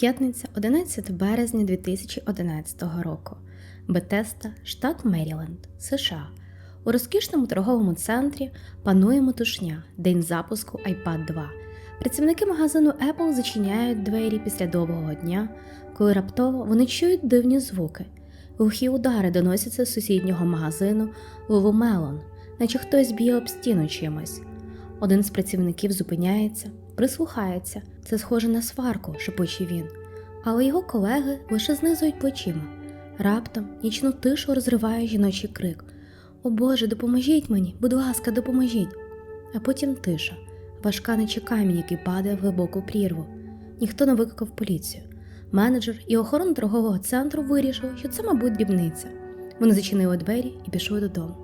П'ятниця, 11 березня 2011 року. Бетеста, штат Меріленд, США. У розкішному торговому центрі панує метушня, день запуску iPad 2. Працівники магазину Apple зачиняють двері після довгого дня, коли раптово вони чують дивні звуки. Глухі удари доносяться з сусіднього магазину Lululemon, наче хтось б'є об стіну чимось. Один з працівників зупиняється, прислухається. Це схоже на сварку, шепоче він. Але його колеги лише знизують плечима. Раптом нічну тишу розриває жіночий крик: О Боже, допоможіть мені, будь ласка, допоможіть. А потім тиша, важка наче камінь, який падає в глибоку прірву. Ніхто не викликав поліцію. Менеджер і охорона торгового центру вирішили, що це, мабуть, дрібниця. Вони зачинили двері і пішли додому,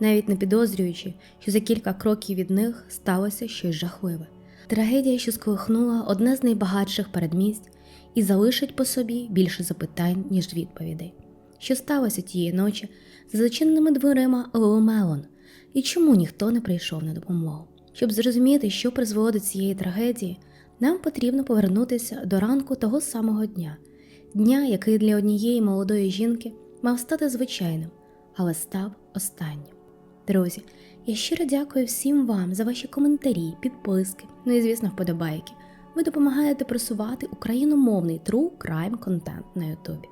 навіть не підозрюючи, що за кілька кроків від них сталося щось жахливе. Трагедія, що сколихнула одне з найбагатших передмість і залишить по собі більше запитань, ніж відповідей. Що сталося тієї ночі за зачиненими дверима Леомелон, і чому ніхто не прийшов на допомогу? Щоб зрозуміти, що призвело до цієї трагедії, нам потрібно повернутися до ранку того самого дня, дня, який для однієї молодої жінки мав стати звичайним, але став останнім. Друзі, я щиро дякую всім вам за ваші коментарі, підписки, ну і, звісно, вподобайки. Ви допомагаєте просувати україномовний true crime контент на Ютубі.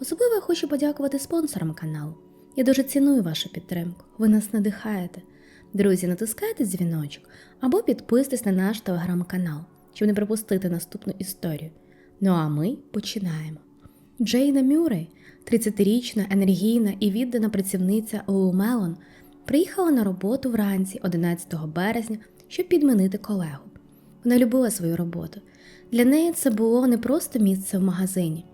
Особливо я хочу подякувати спонсорам каналу. Я дуже ціную вашу підтримку, ви нас надихаєте. Друзі, натискайте дзвіночок або підписуйтесь на наш телеграм-канал, щоб не пропустити наступну історію. Ну а ми починаємо. Джейна Мюррей, 30-річна, енергійна і віддана працівниця Лоумелон, приїхала на роботу вранці 11 березня, щоб підмінити колегу. Вона любила свою роботу. Для неї це було не просто місце в магазині.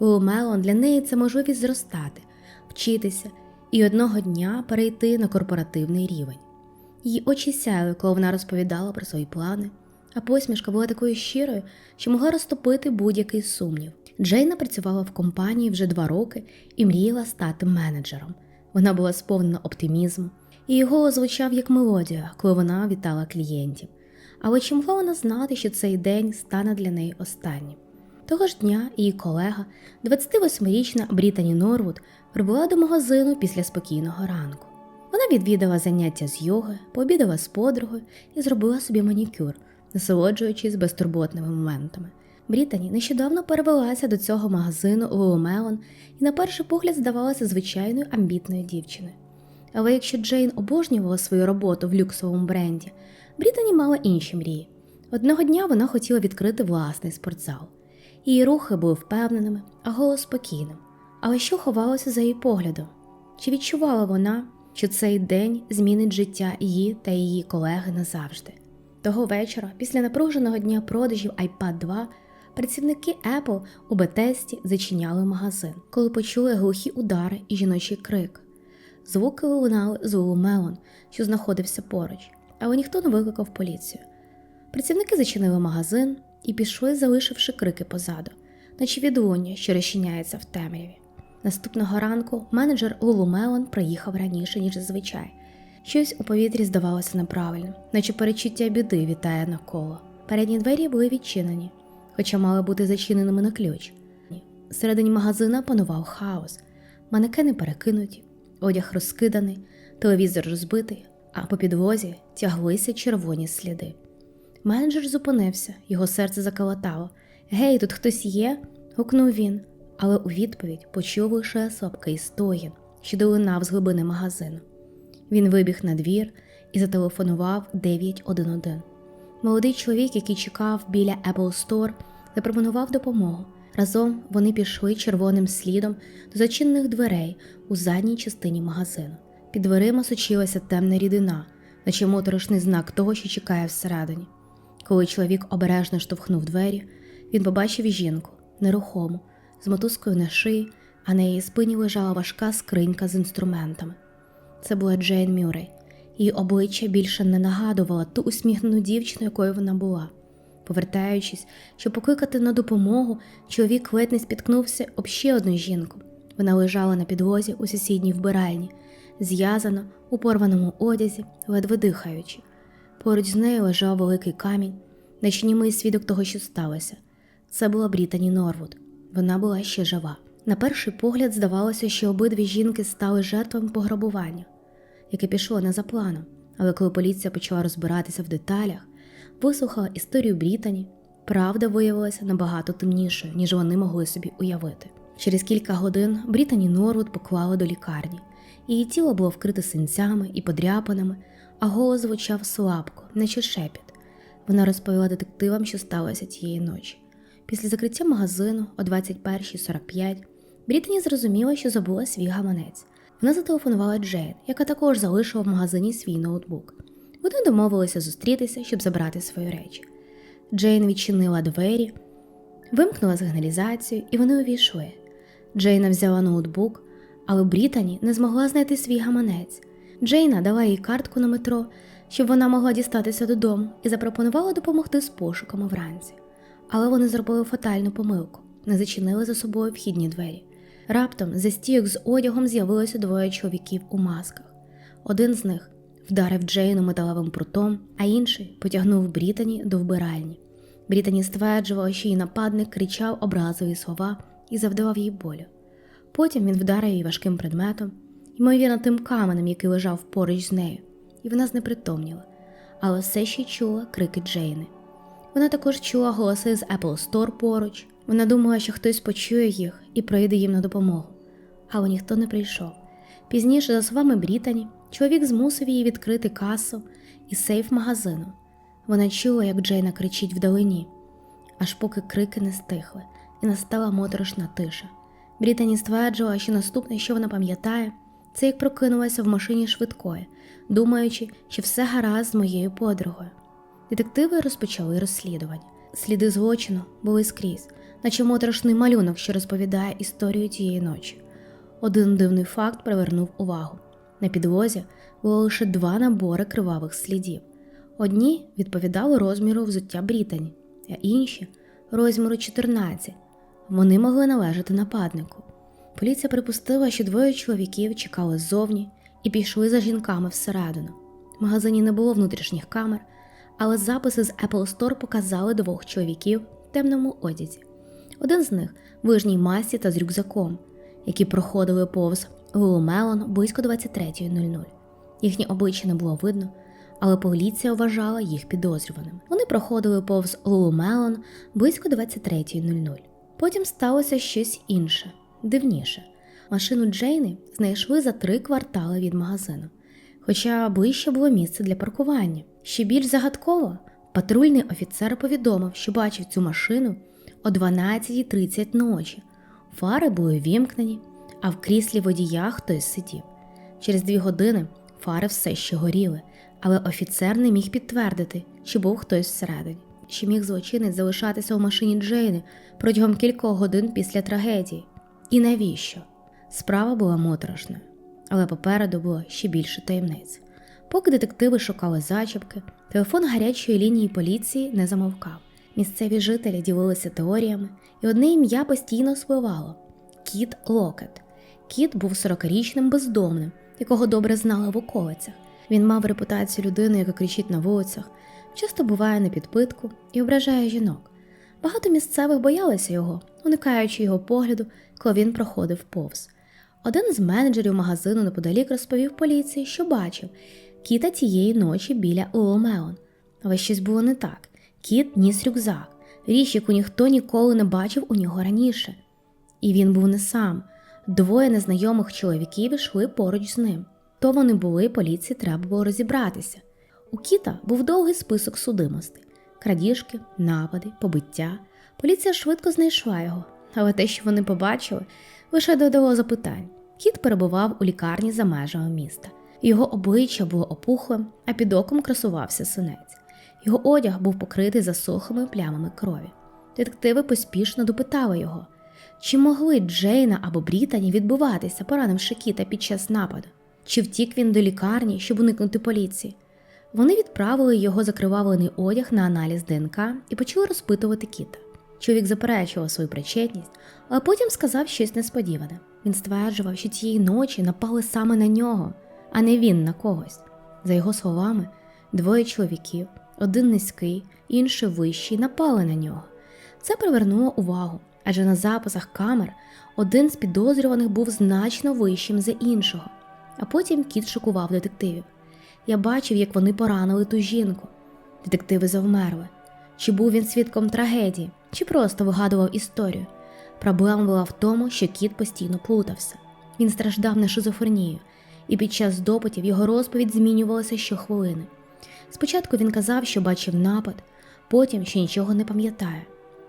Лоумелон для неї це можливість зростати, вчитися і одного дня перейти на корпоративний рівень. Її очі сяяли, коли вона розповідала про свої плани, а посмішка була такою щирою, що могла розтопити будь-який сумнів. Джейна працювала в компанії вже два роки і мріяла стати менеджером. Вона була сповнена оптимізму, і голос звучав як мелодія, коли вона вітала клієнтів. Але чи могла вона знати, що цей день стане для неї останнім? Того ж дня її колега, 28-річна Брітані Норвуд, прибула до магазину після спокійного ранку. Вона відвідала заняття з йоги, пообідала з подругою і зробила собі манікюр, насолоджуючись безтурботними моментами. Брітані нещодавно перевелася до цього магазину Луомелон і на перший погляд здавалася звичайною амбітною дівчиною. Але якщо Джейн обожнювала свою роботу в люксовому бренді, Брітані мала інші мрії. Одного дня вона хотіла відкрити власний спортзал. Її рухи були впевненими, а голос спокійним. Але що ховалося за її поглядом? Чи відчувала вона, що цей день змінить життя її та її колеги назавжди? Того вечора, після напруженого дня продажів iPad 2, працівники Apple у Бетесті зачиняли магазин, коли почули глухі удари і жіночий крик. Звуки лунали з Лулумелон, що знаходився поруч, але ніхто не викликав поліцію. Працівники зачинили магазин і пішли, залишивши крики позаду, наче відлуння, що розчиняється в темряві. Наступного ранку менеджер Лулумелон приїхав раніше, ніж зазвичай. Щось у повітрі здавалося неправильним, наче перечуття біди вітає навколо. Передні двері були відчинені, хоча мали бути зачиненими на ключ. Всередині магазина панував хаос, манекени перекинуті, одяг розкиданий, телевізор розбитий, а по підлозі тяглися червоні сліди. Менеджер зупинився, його серце заколотало. Гей, тут хтось є? гукнув він, але у відповідь почув лише слабкий стогін, що долинав з глибини магазину. Він вибіг на двір і зателефонував 911. Молодий чоловік, який чекав біля Apple Store, запропонував допомогу. Разом вони пішли червоним слідом до зачинених дверей у задній частині магазину. Під дверима сочилася темна рідина, наче моторошний знак того, що чекає всередині. Коли чоловік обережно штовхнув двері, він побачив жінку нерухому, з мотузкою на шиї, а на її спині лежала важка скринька з інструментами. Це була Джейн Мюррей. Її обличчя більше не нагадувало ту усміхнену дівчину, якою вона була. Повертаючись, щоб покликати на допомогу, чоловік ледь не спіткнувся об ще одну жінку. Вона лежала на підлозі у сусідній вбиральні, зв'язано у порваному одязі, ледве дихаючи. Поруч з нею лежав великий камінь, наче німий свідок того, що сталося. Це була Брітані Норвуд. Вона була ще жива. На перший погляд здавалося, що обидві жінки стали жертвами пограбування, яке пішло не за планом. Але коли поліція почала розбиратися в деталях, вислухала історію Брітані, правда виявилася набагато темнішою, ніж вони могли собі уявити. Через кілька годин Брітані Норвуд поклали до лікарні. Її тіло було вкрите синцями і подряпинами, а голос звучав слабко, наче шепіт. Вона розповіла детективам, що сталося тієї ночі. Після закриття магазину о 21.45 Брітані зрозуміла, що забула свій гаманець. Вона зателефонувала Джейн, яка також залишила в магазині свій ноутбук. Вони домовилися зустрітися, щоб забрати свої речі. Джейн відчинила двері, вимкнула сигналізацію, і вони увійшли. Джейна взяла ноутбук, але Брітані не змогла знайти свій гаманець. Джейна дала їй картку на метро, щоб вона могла дістатися додому, і запропонувала допомогти з пошуками вранці. Але вони зробили фатальну помилку, не зачинили за собою вхідні двері. Раптом за стійок з одягом з'явилося двоє чоловіків у масках. Один з них вдарив Джейну металевим прутом, а інший потягнув Брітані до вбиральні. Брітані стверджувала, що її нападник кричав образливі слова і завдавав їй болю. Потім він вдарив її важким предметом, ймовірно, тим каменем, який лежав поруч з нею, і вона знепритомніла, але все ще чула крики Джейни. Вона також чула голоси з Apple Store поруч. Вона думала, що хтось почує їх і прийде їм на допомогу, але ніхто не прийшов. Пізніше, за словами Брітані, чоловік змусив її відкрити касу і сейф магазину. Вона чула, як Джейна кричить вдалині, аж поки крики не стихли, і настала моторошна тиша. Брітані стверджувала, що наступне, що вона пам'ятає, це як прокинулася в машині швидкої, думаючи, що все гаразд з моєю подругою. Детективи розпочали розслідування. Сліди злочину були скрізь, наче моторошний малюнок, що розповідає історію тієї ночі. Один дивний факт привернув увагу: на підлозі було лише два набори кривавих слідів. Одні відповідали розміру взуття Брітані, а інші розміру 14. Вони могли належати нападнику. Поліція припустила, що двоє чоловіків чекали ззовні і пішли за жінками всередину. В магазині не було внутрішніх камер, але записи з Apple Store показали двох чоловіків в темному одязі. Один з них в лижній масці та з рюкзаком, які проходили повз Лулумелон близько 23.00. Їхні обличчя не було видно, але поліція вважала їх підозрюваними. Вони проходили повз Лулумелон близько 23.00. Потім сталося щось інше, дивніше. Машину Джейни знайшли за три квартали від магазину, хоча ближче було місце для паркування. Ще більш загадково, патрульний офіцер повідомив, що бачив цю машину о 12.30 ночі. Фари були вімкнені, а в кріслі водія хтось сидів. Через дві години фари все ще горіли, але офіцер не міг підтвердити, чи був хтось всередині. Чи міг злочинець залишатися у машині Джейни протягом кількох годин після трагедії? І навіщо? Справа була моторошною, але попереду було ще більше таємниць. Поки детективи шукали зачіпки, телефон гарячої лінії поліції не замовкав. Місцеві жителі ділилися теоріями, і одне ім'я постійно спливало Кіт Локет. Кіт був 40-річним бездомним, якого добре знали в околицях. Він мав репутацію людини, яка кричить на вулицях, часто буває на підпитку і ображає жінок. Багато місцевих боялися його, уникаючи його погляду, коли він проходив повз. Один з менеджерів магазину неподалік розповів поліції, що бачив кіта тієї ночі біля Уомеон. Але щось було не так. Кіт ніс рюкзак, річ, яку ніхто ніколи не бачив у нього раніше. І він був не сам. Двоє незнайомих чоловіків йшли поруч з ним. То вони були, поліції треба було розібратися. У Кіта був довгий список судимостей: крадіжки, напади, побиття. Поліція швидко знайшла його, але те, що вони побачили, лише додало запитань. Кіт перебував у лікарні за межами міста. Його обличчя було опухлим, а під оком красувався синець. Його одяг був покритий засохлими плямами крові. Детективи поспішно допитали його, чи могли Джейна або Брітані відбуватися, поранивши кіта під час нападу, чи втік він до лікарні, щоб уникнути поліції. Вони відправили його закривавлений одяг на аналіз ДНК і почали розпитувати кіта. Чоловік заперечував свою причетність, але потім сказав щось несподіване. Він стверджував, що цієї ночі напали саме на нього, а не він на когось. За його словами, двоє чоловіків, один низький, інший вищий, напали на нього. Це привернуло увагу, адже на записах камер один з підозрюваних був значно вищим за іншого. А потім кіт шокував детективів. Я бачив, як вони поранили ту жінку. Детективи завмерли. Чи був він свідком трагедії, чи просто вигадував історію. Проблема була в тому, що кіт постійно плутався. Він страждав на шизофренію, і під час допитів його розповідь змінювалася щохвилини. Спочатку він казав, що бачив напад, потім що нічого не пам'ятає,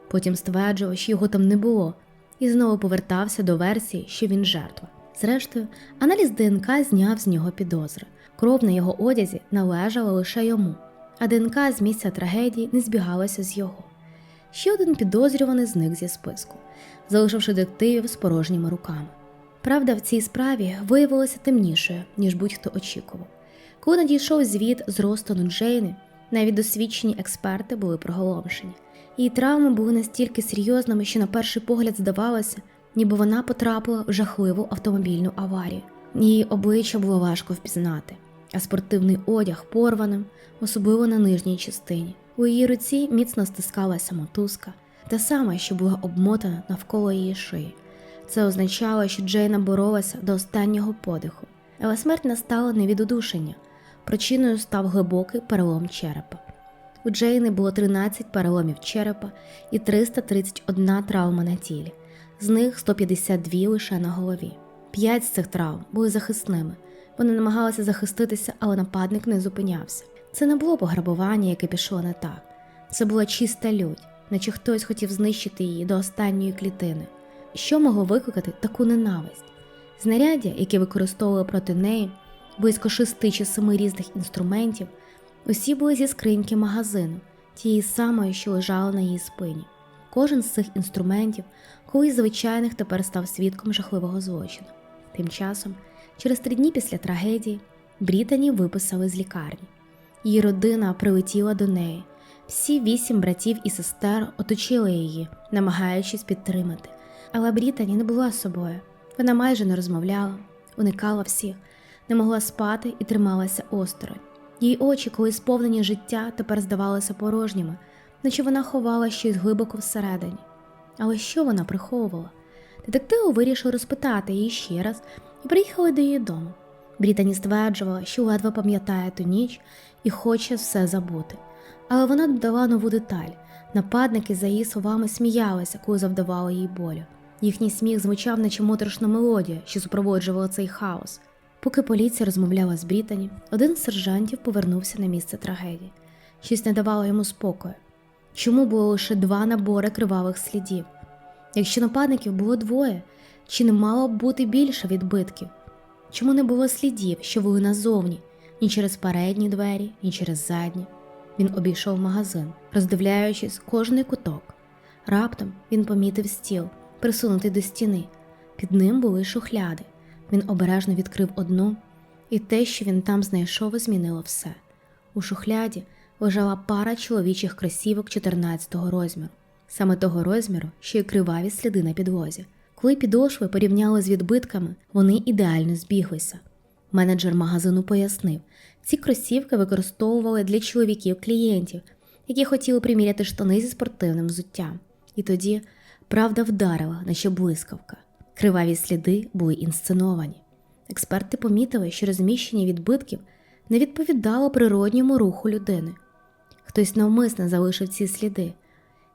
потім стверджував, що його там не було, і знову повертався до версії, що він жертва. Зрештою, аналіз ДНК зняв з нього підозри. Кров на його одязі належала лише йому, а ДНК з місця трагедії не збігалася з його. Ще один підозрюваний зник зі списку, залишивши детективів з порожніми руками. Правда в цій справі виявилася темнішою, ніж будь-хто очікував. Коли надійшов звіт з розтину Джейни, навіть досвідчені експерти були проголомшені. Її травми були настільки серйозними, що на перший погляд здавалося, ніби вона потрапила в жахливу автомобільну аварію. Її обличчя було важко впізнати, а спортивний одяг порваним, особливо на нижній частині. У її руці міцно стискалася мотузка, та сама, що була обмотана навколо її шиї. Це означало, що Джейна боролася до останнього подиху, але смерть настала не від удушення. Причиною став глибокий перелом черепа. У Джейни було 13 переломів черепа і 331 травма на тілі, з них 152 лише на голові. П'ять з цих травм були захисними. Вони намагалися захиститися, але нападник не зупинявся. Це не було пограбування, яке пішло не так. Це була чиста лють, наче хтось хотів знищити її до останньої клітини. Що могло викликати таку ненависть? Знаряддя, які використовували проти неї, близько шести чи семи різних інструментів, усі були зі скриньки магазину, тієї самої, що лежала на її спині. Кожен з цих інструментів, колись звичайних тепер став свідком жахливого злочину. Тим часом, через три дні після трагедії, Брітані виписали з лікарні. Її родина прилетіла до неї. Всі вісім братів і сестер оточили її, намагаючись підтримати. Але Брітані не була собою. Вона майже не розмовляла, уникала всіх, не могла спати і трималася осторонь. Її очі, коли сповнені життя, тепер здавалися порожніми, наче вона ховала щось глибоко всередині. Але що вона приховувала? Детективи вирішили розпитати її ще раз і приїхали до її дому. Брітані стверджувала, що ледве пам'ятає ту ніч і хоче все забути. Але вона додала нову деталь. Нападники, за її словами, сміялися, коли завдавали їй болю. Їхній сміх звучав, наче моторошна мелодія, що супроводжувала цей хаос. Поки поліція розмовляла з Брітані, один з сержантів повернувся на місце трагедії. Щось не давало йому спокою. Чому було лише два набори кривавих слідів? Якщо нападників було двоє, чи не мало б бути більше відбитків? Чому не було слідів, що вели назовні, ні через передні двері, ні через задні? Він обійшов магазин, роздивляючись кожний куток. Раптом він помітив стіл, присунутий до стіни. Під ним були шухляди. Він обережно відкрив одну, і те, що він там знайшов, змінило все. У шухляді лежала пара чоловічих кросівок 14-го розміру, саме того розміру, що й криваві сліди на підлозі. Коли підошви порівняли з відбитками, вони ідеально збіглися. Менеджер магазину пояснив, ці кросівки використовували для чоловіків-клієнтів, які хотіли приміряти штани зі спортивним взуттям. І тоді правда вдарила, наче блискавка. Криваві сліди були інсценовані. Експерти помітили, що розміщення відбитків не відповідало природньому руху людини. Хтось навмисне залишив ці сліди.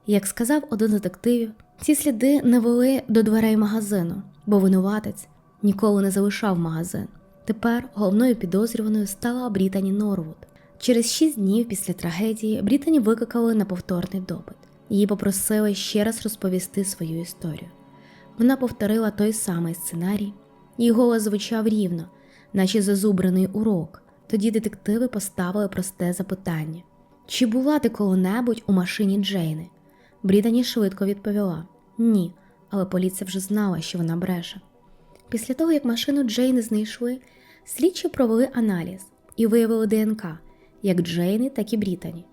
Як сказав один з детективів, ці сліди не вели до дверей магазину, бо винуватець ніколи не залишав магазин. Тепер головною підозрюваною стала Брітані Норвуд. Через шість днів після трагедії Брітані викликали на повторний допит. Її попросили ще раз розповісти свою історію. Вона повторила той самий сценарій, її голос звучав рівно, наче зазубрений урок. Тоді детективи поставили просте запитання: чи була ти коли-небудь у машині Джейни? Брітані швидко відповіла: ні, але поліція вже знала, що вона бреше. Після того, як машину Джейни знайшли, слідчі провели аналіз і виявили ДНК як Джейни, так і Брітані.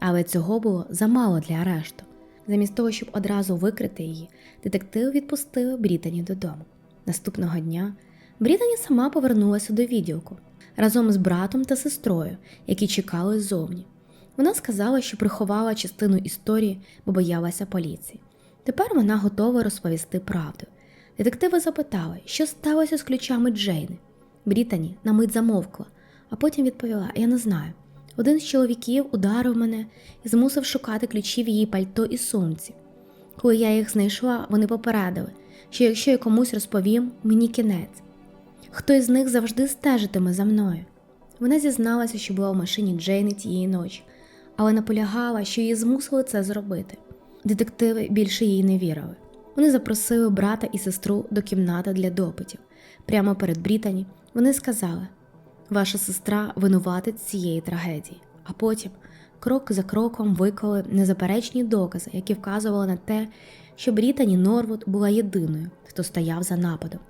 Але цього було замало для арешту. Замість того, щоб одразу викрити її, детективи відпустили Брітані додому. Наступного дня Брітані сама повернулася до відділку разом з братом та сестрою, які чекали ззовні. Вона сказала, що приховала частину історії, бо боялася поліції. Тепер вона готова розповісти правду. Детективи запитали, що сталося з ключами Джейни. Брітані на мить замовкла, а потім відповіла: Я не знаю. Один з чоловіків ударив мене і змусив шукати ключі в її пальто і сумці. Коли я їх знайшла, вони попередили, що якщо я комусь розповім, мені кінець. Хтось з них завжди стежитиме за мною. Вона зізналася, що була в машині Джейни тієї ночі, але наполягала, що її змусили це зробити. Детективи більше їй не вірили. Вони запросили брата і сестру до кімнати для допитів. Прямо перед Брітані вони сказали: Ваша сестра винуватець цієї трагедії. А потім, крок за кроком, виклали незаперечні докази, які вказували на те, що Брітані Норвуд була єдиною, хто стояв за нападом.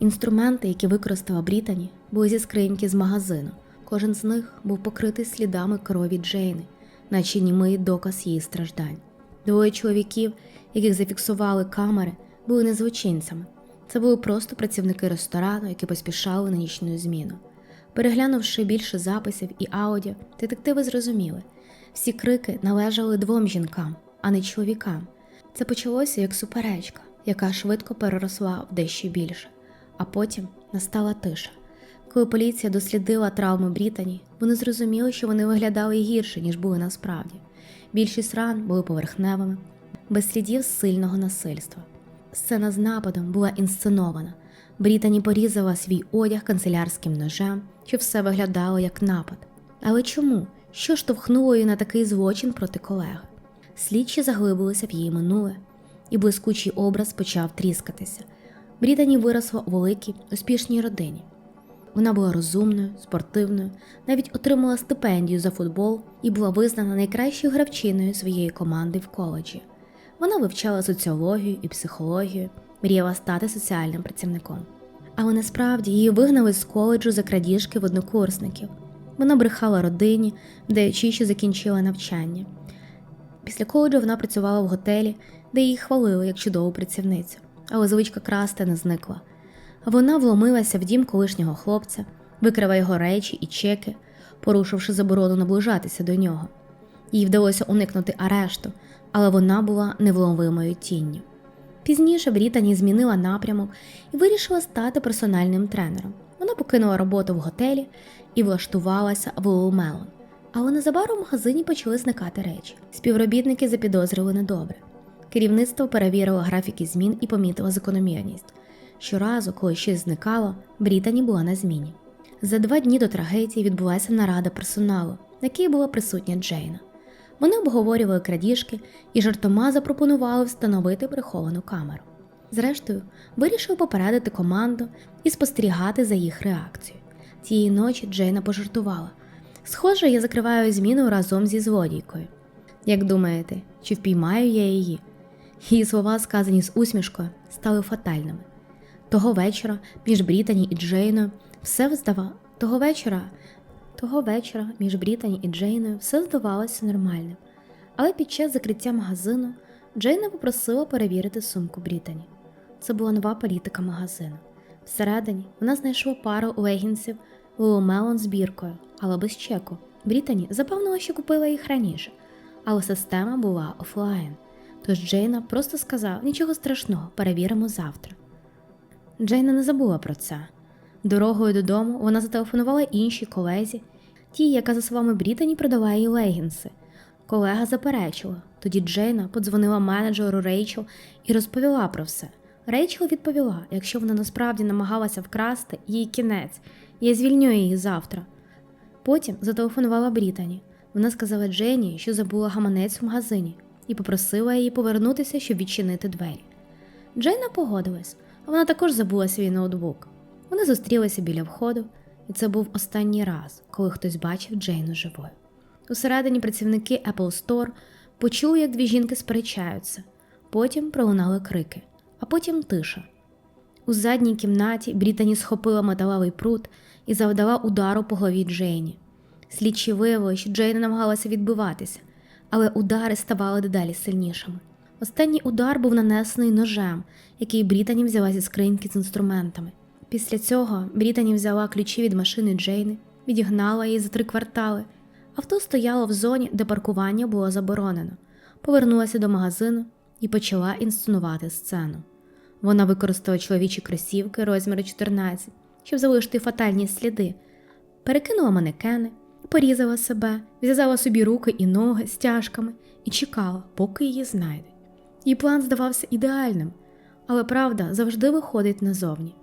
Інструменти, які використала Брітані, були зі скриньки з магазину. Кожен з них був покритий слідами крові Джейни, наче німий доказ її страждань. Двоє чоловіків, яких зафіксували камери, були не злочинцями. Це були просто працівники ресторану, які поспішали на нічну зміну. Переглянувши більше записів і аудіо, детективи зрозуміли, всі крики належали двом жінкам, а не чоловікам. Це почалося як суперечка, яка швидко переросла в дещо більше, а потім настала тиша. Коли поліція дослідила травми Брітані, вони зрозуміли, що вони виглядали гірше, ніж були насправді. Більшість ран були поверхневими, без слідів сильного насильства. Сцена з нападом була інсценована. Брітані порізала свій одяг канцелярським ножем, щоб все виглядало як напад. Але чому? Що штовхнуло її на такий злочин проти колеги? Слідчі заглибилися в її минуле, і блискучий образ почав тріскатися. Брітані виросла у великій, успішній родині. Вона була розумною, спортивною, навіть отримала стипендію за футбол і була визнана найкращою гравчиною своєї команди в коледжі. Вона вивчала соціологію і психологію, мріяла стати соціальним працівником. Але насправді її вигнали з коледжу за крадіжки в однокурсників. Вона брехала родині, вдаючи, що закінчила навчання. Після коледжу вона працювала в готелі, де її хвалили як чудову працівницю, але звичка красти не зникла. Вона вломилася в дім колишнього хлопця, викрила його речі і чеки, порушивши заборону наближатися до нього. Їй вдалося уникнути арешту, але вона була невловимою тінню. Пізніше Брітані змінила напрямок і вирішила стати персональним тренером. Вона покинула роботу в готелі і влаштувалася в Лоу Мелон. Але незабаром в магазині почали зникати речі. Співробітники запідозрили недобре. Керівництво перевірило графіки змін і помітило закономірність. Щоразу, коли щось зникало, Брітані була на зміні. За два дні до трагедії відбулася нарада персоналу, на якій була присутня Джейна. Вони обговорювали крадіжки і жартома запропонували встановити приховану камеру. Зрештою, вирішив попередити команду і спостерігати за їх реакцією. Тієї ночі Джейна пожартувала. Схоже, я закриваю зміну разом зі злодійкою. Як думаєте, чи впіймаю я її? Її слова, сказані з усмішкою, стали фатальними. Того вечора між Брітані і Джейною все здава... Того вечора того вечора між Брітані і Джейною все здавалося нормальним, але під час закриття магазину Джейна попросила перевірити сумку Брітані. Це була нова політика магазину. Всередині вона знайшла пару легінсів Лулумелон з біркою, але без чеку. Брітані запевнила, що купила їх раніше, але система була офлайн. Тож Джейна просто сказала: нічого страшного, перевіримо завтра. Джейна не забула про це. Дорогою додому вона зателефонувала іншій колезі, тій, яка, за словами Брітані, продала їй легінси. Колега заперечила. Тоді Джейна подзвонила менеджеру Рейчел і розповіла про все. Рейчел відповіла: якщо вона насправді намагалася вкрасти, їй кінець, я звільню її завтра. Потім зателефонувала Брітані. Вона сказала Джейні, що забула гаманець в магазині, і попросила її повернутися, щоб відчинити двері. Джейна погодилась, вона також забула свій ноутбук. Вони зустрілися біля входу, і це був останній раз, коли хтось бачив Джейну живою. Усередині працівники Apple Store почули, як дві жінки сперечаються, потім пролунали крики, а потім тиша. У задній кімнаті Брітані схопила металевий прут і завдала удару по голові Джейні. Слідчі виявили, що Джейна намагалася відбиватися, але удари ставали дедалі сильнішими. Останній удар був нанесений ножем, який Брітані взяла зі скриньки з інструментами. Після цього Брітані взяла ключі від машини Джейни, відігнала її за три квартали, Авто стояло в зоні, де паркування було заборонено. Повернулася до магазину і почала інсценувати сцену. Вона використала чоловічі кросівки розміру 14, щоб залишити фатальні сліди, перекинула манекени, порізала себе, зв'язала собі руки і ноги стяжками і чекала, поки її знайдуть. Її план здавався ідеальним, але правда завжди виходить назовні.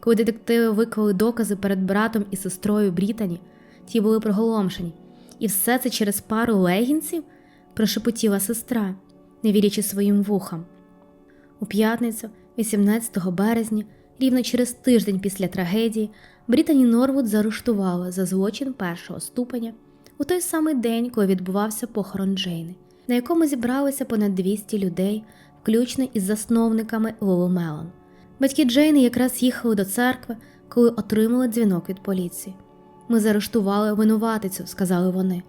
Коли детективи виклали докази перед братом і сестрою Брітані, ті були приголомшені, і все це через пару легінців прошепотіла сестра, не вірячи своїм вухам. У п'ятницю, 18 березня, рівно через тиждень після трагедії, Брітані Норвуд заарештували за злочин першого ступеня у той самий день, коли відбувався похорон Джейни, на якому зібралося понад 200 людей, включно із засновниками Лолу Мелон. Батьки Джейни якраз їхали до церкви, коли отримали дзвінок від поліції. Ми заарештували винуватицю, сказали вони.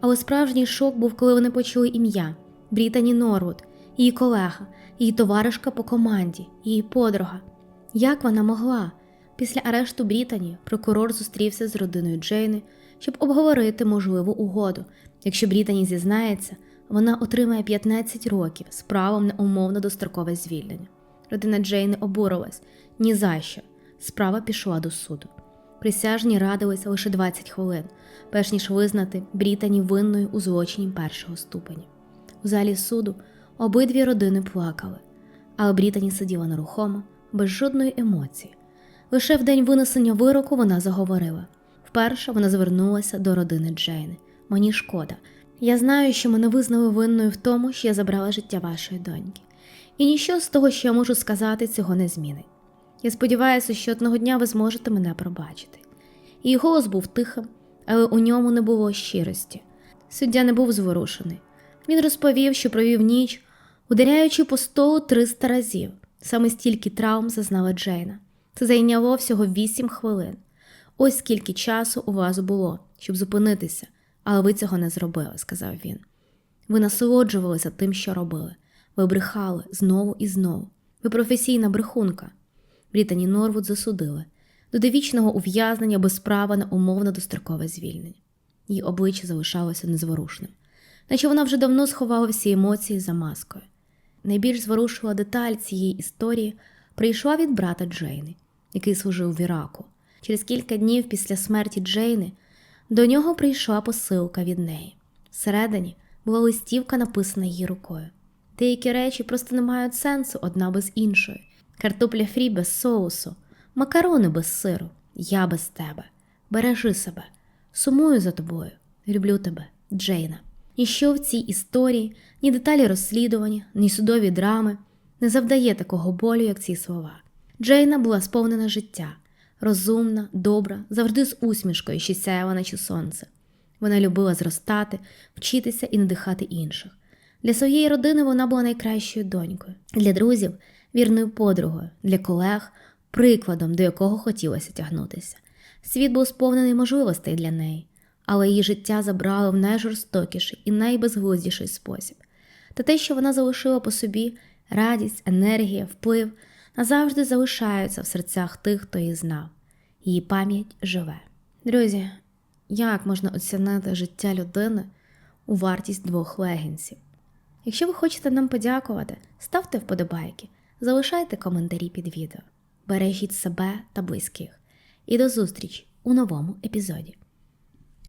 Але справжній шок був, коли вони почули ім'я Брітані Норвуд, її колега, її товаришка по команді, її подруга. Як вона могла? Після арешту Брітані прокурор зустрівся з родиною Джейни, щоб обговорити можливу угоду. Якщо Брітані зізнається, вона отримає 15 років з правом на умовно дострокове звільнення. Родина Джейни обурилась ні за що. Справа пішла до суду. Присяжні радилися лише 20 хвилин, перш ніж визнати Брітані винною у злочині першого ступеня. У залі суду обидві родини плакали, але Брітані сиділа нерухомо, без жодної емоції. Лише в день винесення вироку вона заговорила. Вперше вона звернулася до родини Джейни. Мені шкода. Я знаю, що мене визнали винною в тому, що я забрала життя вашої доньки. І ніщо з того, що я можу сказати, цього не змінить. Я сподіваюся, що одного дня ви зможете мене пробачити. Її голос був тихим, але у ньому не було щирості. Суддя не був зворушений. Він розповів, що провів ніч, ударяючи по столу 300 разів. Саме стільки травм зазнала Джейна. Це зайняло всього 8 хвилин. Ось скільки часу у вас було, щоб зупинитися, але ви цього не зробили, сказав він. Ви насолоджувалися тим, що робили. Ви брехали знову і знову. Ви професійна брехунка. Брітані Норвуд засудили до довічного ув'язнення без права на умовно дострокове звільнення. Її обличчя залишалося незворушним, наче вона вже давно сховала всі емоції за маскою. Найбільш зворушила деталь цієї історії прийшла від брата Джейни, який служив в Іраку. Через кілька днів після смерті Джейни до нього прийшла посилка від неї. Всередині була листівка, написана її рукою. Деякі речі просто не мають сенсу одна без іншої. Картопля фрі без соусу, макарони без сиру, я без тебе. Бережи себе, сумую за тобою, люблю тебе, Джейна. І що в цій історії, ні деталі розслідування, ні судові драми не завдає такого болю, як ці слова. Джейна була сповнена життя, розумна, добра, завжди з усмішкою, що сяяла наче сонце. Вона любила зростати, вчитися і надихати інших. Для своєї родини вона була найкращою донькою, для друзів вірною подругою, для колег прикладом, до якого хотілося тягнутися. Світ був сповнений можливостей для неї, але її життя забрало в найжорстокіший і найбезглуздіший спосіб. Та те, що вона залишила по собі радість, енергія, вплив, назавжди залишаються в серцях тих, хто її знав. Її пам'ять живе. Друзі, як можна оцінити життя людини у вартість двох легінців? Якщо ви хочете нам подякувати, ставте вподобайки, залишайте коментарі під відео. Бережіть себе та близьких. І до зустрічі у новому епізоді.